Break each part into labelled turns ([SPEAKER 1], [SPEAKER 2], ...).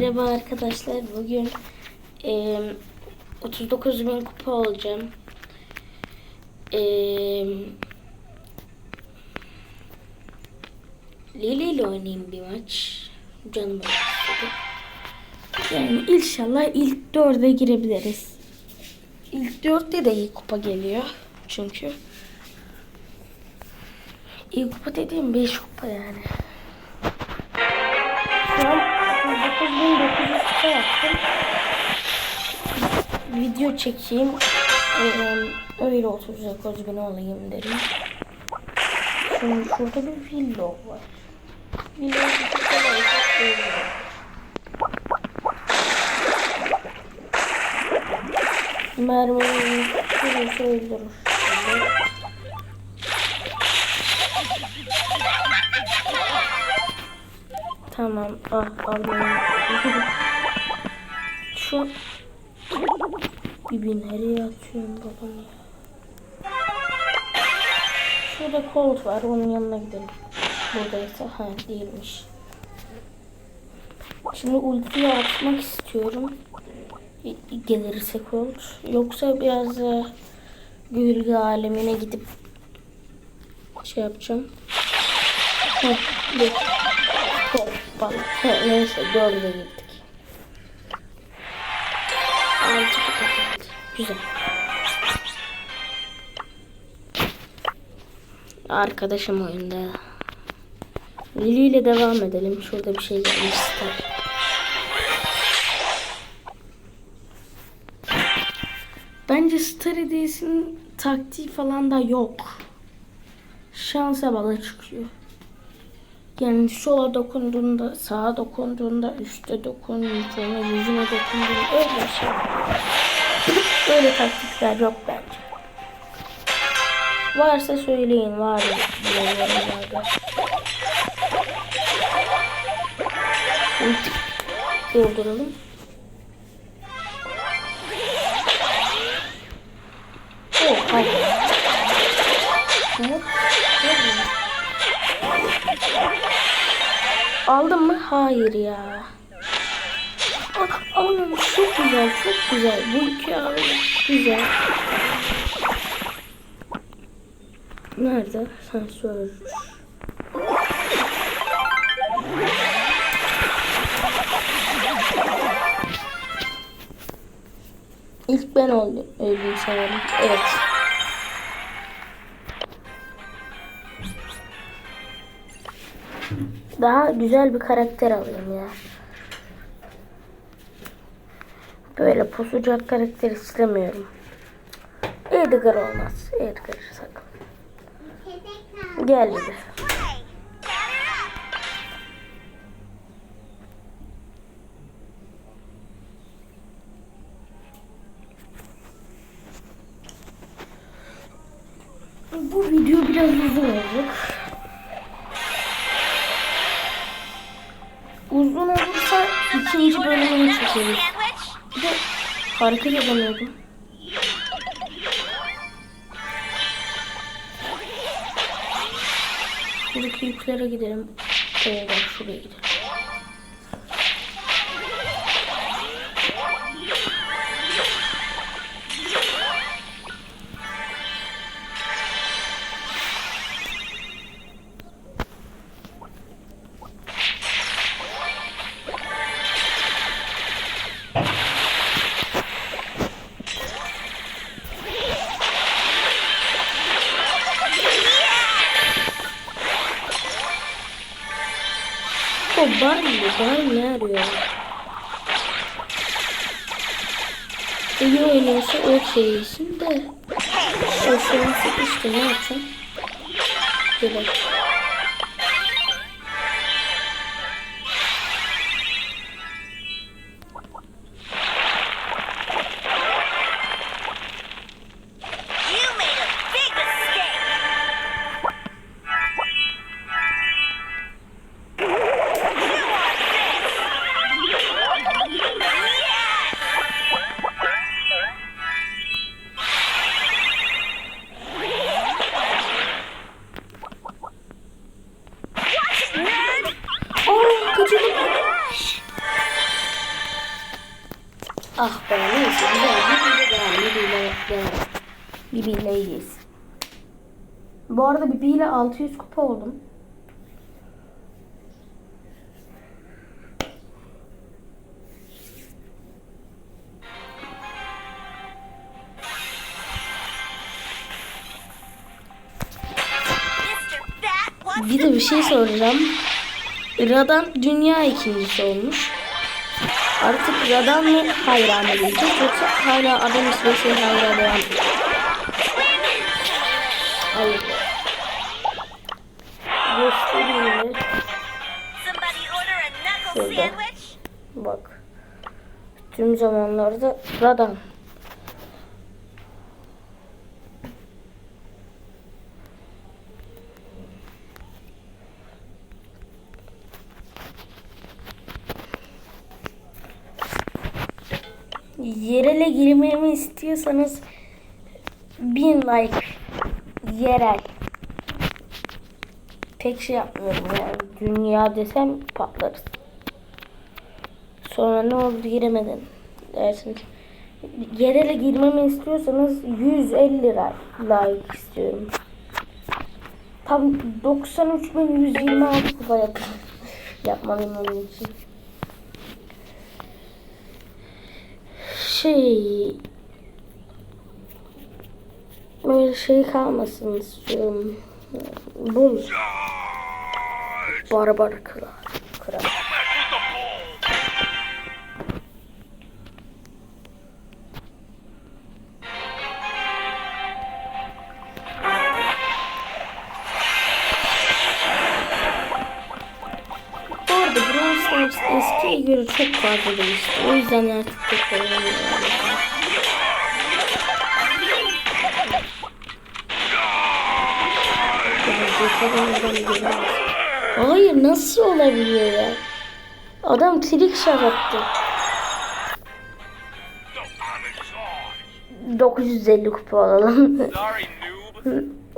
[SPEAKER 1] Merhaba arkadaşlar. Bugün e, 39 bin kupa olacağım. E, Lili ile oynayayım bir maç. Canım istedi. Yani inşallah ilk dörde girebiliriz. İlk dörtte de iyi kupa geliyor. Çünkü iyi kupa dediğim 5 kupa yani. Şu 9900 kupa yaptım. Video çekeyim. Ee, öyle 39 bin olayım dedim. Şimdi şurada bir vlog var. Kolay Mermiyi şuraya öldürür. Tamam. Ah almayayım. Şu bir nereye atıyorum babam ya. Şurada Colt var. Onun yanına gidelim. Buradaysa. Ha değilmiş. Şimdi ultiyi atmak istiyorum. Gelirse Colt. Yoksa biraz da gölge alemine gidip şey yapacağım. Heh, dur. He, neyse dörde gittik. Altı geldi. Güzel. Arkadaşım oyunda. Lili ile devam edelim. Şurada bir şey gelmiş. Bence Star Hediyesi'nin taktiği falan da yok. Şansa bağlı çıkıyor. Yani sola dokunduğunda, sağa dokunduğunda, üstte dokunduğunda, yüzüne dokunduğunda öyle şey. Öyle taktikler yok bence. Varsa söyleyin var diye yorumlarda. Dolduralım. Oh, hadi. Hop. Hadi. Aldım mı? Hayır ya. Allah'ım çok güzel, çok güzel. Bu iki güzel. Nerede? Sensör. İlk ben oldum. Öldüm sanırım. Evet. Daha güzel bir karakter alayım ya. Böyle pusucak karakter istemiyorum. Edgar olmaz. Edgar sakın. Gel bir. Bu video biraz uzun olacak. İkinci bölümünü çekeriz. Bir de hareket edemiyordum. Buradaki yüklere gidelim. Şuraya gidelim. O Barney, Barney ne arıyor? İyi oynuyorsa okeysin de. Şu an sıkıştı ne yapacağım? Böyle. Ah be neyse güzel. Bir bile devam. Bir bile devam. Bir bile iyiyiz. Bu arada bir bile 600 kupa oldum. Bir de bir şey soracağım. Radan dünya ikincisi olmuş. Artık Radan mı hayran edildi yoksa hala adam şey hayran devam ediyor? Hayır. Göstereyim. Şurada. Bak. Tüm zamanlarda Radan. Yerele girmemi istiyorsanız bin like yerel. Pek şey yapmıyorum yani. Dünya desem patlarız. Sonra ne oldu giremedin dersiniz. Yerele girmemi istiyorsanız 150 lira like istiyorum. Tam 93.126 kupa yakın. Yapmalıyım onun için. Şey böyle şey kalmasın istiyorum. Bul. Barbar kral. Kral. Fazla değişti. O yüzden artık pek oynamıyorum. Hayır nasıl olabiliyor ya? Adam trik shot attı. 950 kupa alalım.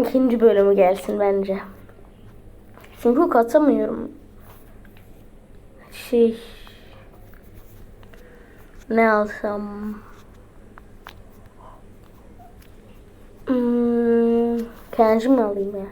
[SPEAKER 1] İkinci bölümü gelsin bence. Çünkü katamıyorum. Şey... Ne alsam? Hmm, kendim mi alayım ya?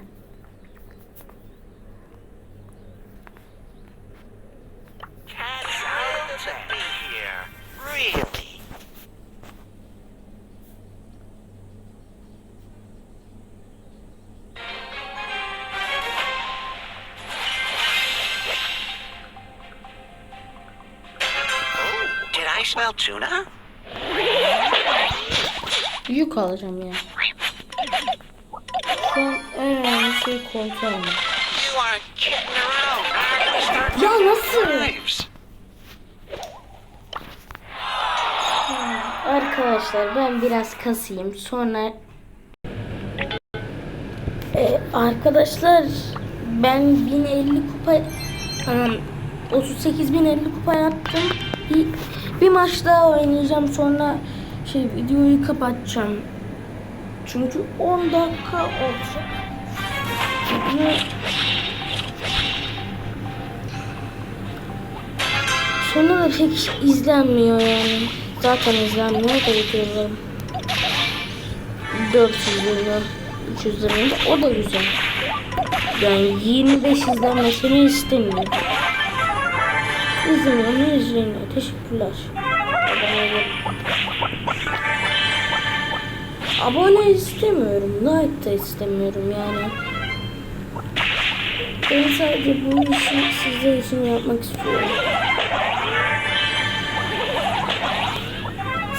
[SPEAKER 2] Smell tuna?
[SPEAKER 1] Yük alacağım ya. An en önemli şey kontrol almak. Ya nasıl?
[SPEAKER 2] lives.
[SPEAKER 1] Arkadaşlar ben biraz kasayım sonra Ee, arkadaşlar ben 1050 kupa um, 38.050 kupa yaptım. Bir, bir maç daha oynayacağım sonra şey videoyu kapatacağım. Çünkü 10 dakika olacak. Video Sonra da pek izlenmiyor yani. Zaten izlenmiyor da videolarım. 400 milyon, 300 milyon o da güzel. Yani 25 izlenmesini istemiyorum. Mu izleniyor. Teşekkürler. Abone istemiyorum. Like da istemiyorum yani. Ben sadece bu işi sizler için yapmak istiyorum.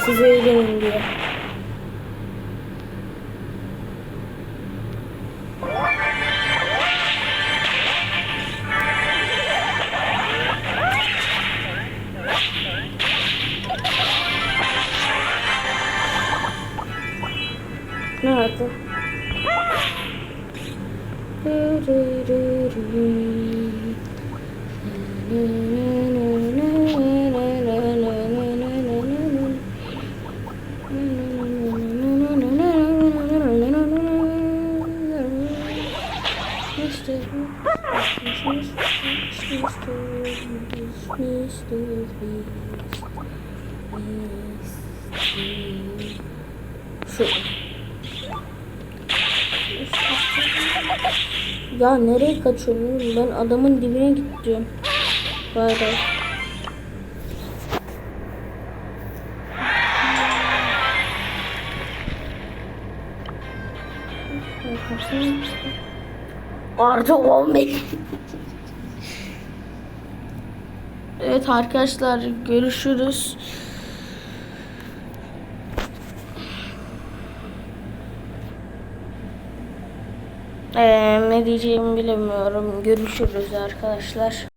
[SPEAKER 1] Size eğlenin diye. Şu. Ya nereye kaçıyorum? Ben adamın dibine gittim. Bay bay. Artık 15. evet arkadaşlar görüşürüz. Ee, ne diyeceğimi bilemiyorum. Görüşürüz arkadaşlar.